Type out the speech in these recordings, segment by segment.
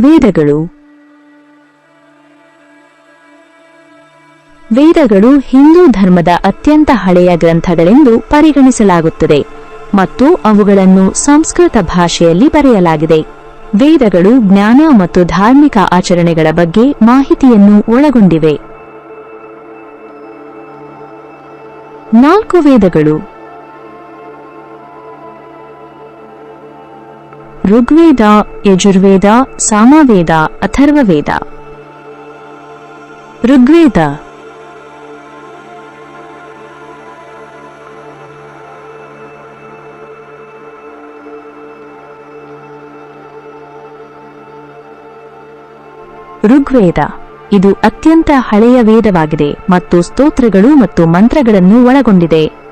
ವೇದಗಳು. ವೇದಗಳು ಹಿಂದೂ ಧರ್ಮದ ಅತ್ಯಂತ ಹಳೆಯ ಗ್ರಂಥಗಳೆಂದು ಪರಿಗಣಿಸಲಾಗುತ್ತದೆ ಮತ್ತು ಅವುಗಳನ್ನು ಸಂಸ್ಕೃತ ಭಾಷೆಯಲ್ಲಿ ಬರೆಯಲಾಗಿದೆ. ವೇದಗಳು ಜ್ಞಾನ ಮತ್ತು ಧಾರ್ಮಿಕ ಆಚರಣೆಗಳ ಬಗ್ಗೆ ಮಾಹಿತಿಯನ್ನು ಒಳಗೊಂಡಿವೆ. ನಾಲ್ಕು ವೇದಗಳು. ಋಗ್ವೇದ, ಯಜುರ್ವೇದ, ಸಾಮವೇದ, ಅಥರ್ವವೇದ. ಋಗ್ವೇದ. ಋಗ್ವೇದ. ಇದು ಅತ್ಯಂತ ಹಳೆಯ ವೇದವಾಗಿದೆ ಮತ್ತು ಸ್ತೋತ್ರಗಳು ಮತ್ತು ಮಂತ್ರಗಳನ್ನು ಒಳಗೊಂಡಿದೆ.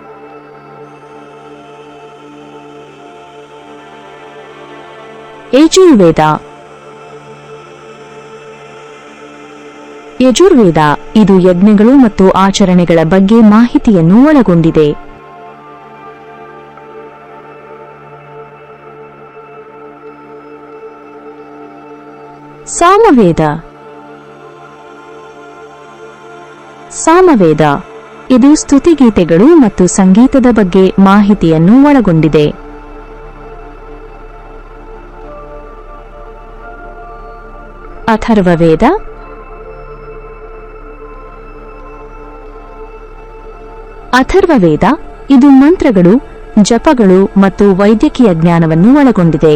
ಯಜುರ್ವೇದ. ಯಜುರ್ವೇದ ಇದು ಯಜ್ಞಗಳು ಮತ್ತು ಆಚರಣೆಗಳ ಬಗ್ಗೆ ಮಾಹಿತಿಯನ್ನು ಒಳಗೊಂಡಿದೆ. ಸಾಮವೇದ. ಸಾಮವೇದ ಇದು ಸ್ತುತಿಗೀತೆಗಳು ಮತ್ತು ಸಂಗೀತದ ಬಗ್ಗೆ ಮಾಹಿತಿಯನ್ನು ಒಳಗೊಂಡಿದೆ. ಅಥರ್ವವೇದ ಅಥರ್ವವೇದ ಇದು ಮಂತ್ರಗಳು ಜಪಗಳು ಮತ್ತು ವೈದ್ಯಕೀಯ ಜ್ಞಾನವನ್ನು ಒಳಗೊಂಡಿದೆ.